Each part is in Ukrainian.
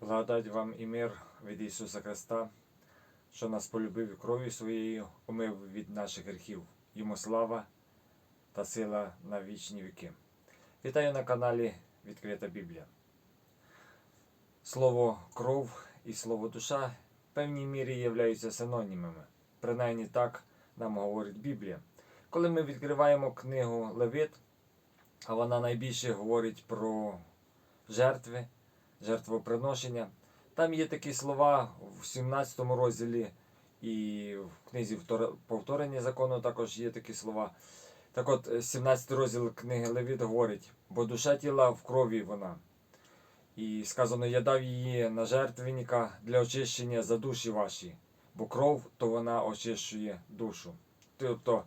Благодать вам і мир від Ісуса Христа, що нас полюбив кров'ю своєю, омив від наших гріхів. Йому слава та сила на вічні віки. Вітаю на каналі Відкрита Біблія. Слово кров і слово душа в певній мірі являються синонімами. Принаймні так нам говорить Біблія. Коли ми відкриваємо книгу Левит, а вона найбільше говорить про жертви, жертвоприношення. Там є такі слова в 17 розділі і в книзі повторення закону також є такі слова. Так от, 17 розділ книги Левіт говорить, бо душа тіла в крові вона. І сказано, я дав її на жертвенника для очищення за душі ваші, бо кров то вона очищує душу. Тобто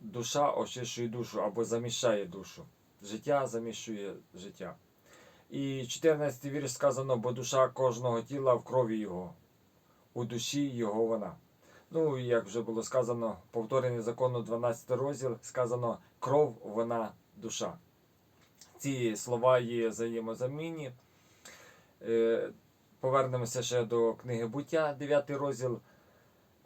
душа очищує душу або заміщає душу. Життя заміщує життя. І 14 вірш сказано, бо душа кожного тіла в крові його, у душі його вона. Ну, як вже було сказано, повторення закону 12 розділ, сказано кров вона душа. Ці слова є взаємозамінні. Е, Повернемося ще до книги буття, 9 розділ,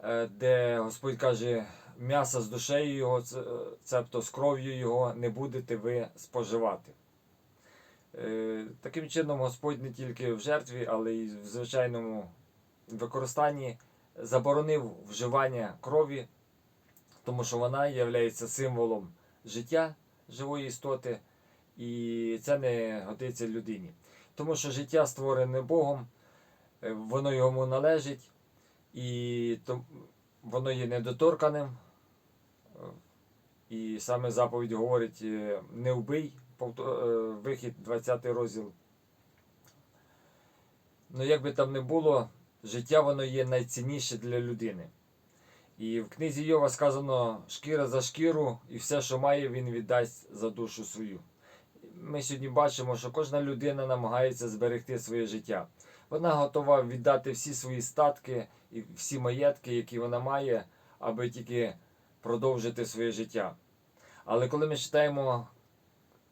е, де Господь каже, м'яса з душею його, це- цебто з кров'ю його, не будете ви споживати. Е, Таким чином, Господь не тільки в жертві, але й в звичайному використанні заборонив вживання крові, тому що вона є символом життя живої істоти, і це не годиться людині. Тому що життя створене Богом, е, воно йому належить, і воно є недоторканим. Е, І саме заповідь говорить: не вбий, вихід 20 розділ. Ну, як би там не було, життя воно є найцінніше для людини. І в книзі Йова сказано шкіра за шкіру, і все, що має, він віддасть за душу свою. Ми сьогодні бачимо, що кожна людина намагається зберегти своє життя. Вона готова віддати всі свої статки і всі маєтки, які вона має, аби тільки продовжити своє життя. Але коли ми читаємо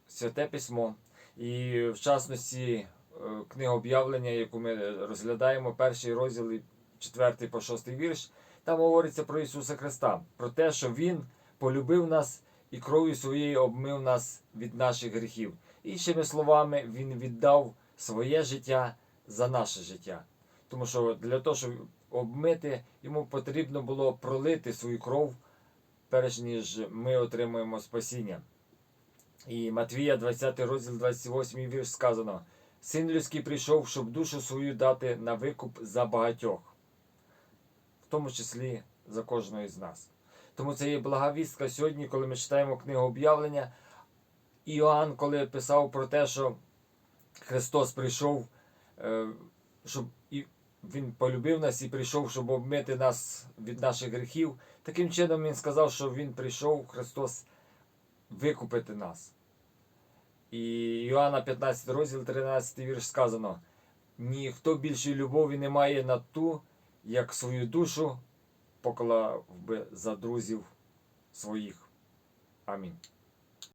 Святе Письмо, і в частності е, книга об'явлення, яку ми розглядаємо, перший розділ, і четвертий по шостий вірш, там говориться про Ісуса Христа, про те, що Він полюбив нас і кров'ю своєю обмив нас від наших гріхів. Іншими словами, Він віддав своє життя за наше життя. Тому що для того, щоб обмити, йому потрібно було пролити свою кров, перш ніж ми отримуємо спасіння. І Матвія, 20 розділ, 28 вірш сказано: Син людський прийшов, щоб душу свою дати на викуп за багатьох, в тому числі за кожного з нас. Тому це є благовістка сьогодні, коли ми читаємо книгу об'явлення. Іоанн, коли писав про те, що Христос прийшов, е, щоб Він полюбив нас і прийшов, щоб обмити нас від наших гріхів. Таким чином Він сказав, що Він прийшов, Христос, викупити нас. І Іоанна 15 розділ 13 вірш сказано: ніхто більшої любові не має на ту, як свою душу поклав би за друзів своїх. Амінь.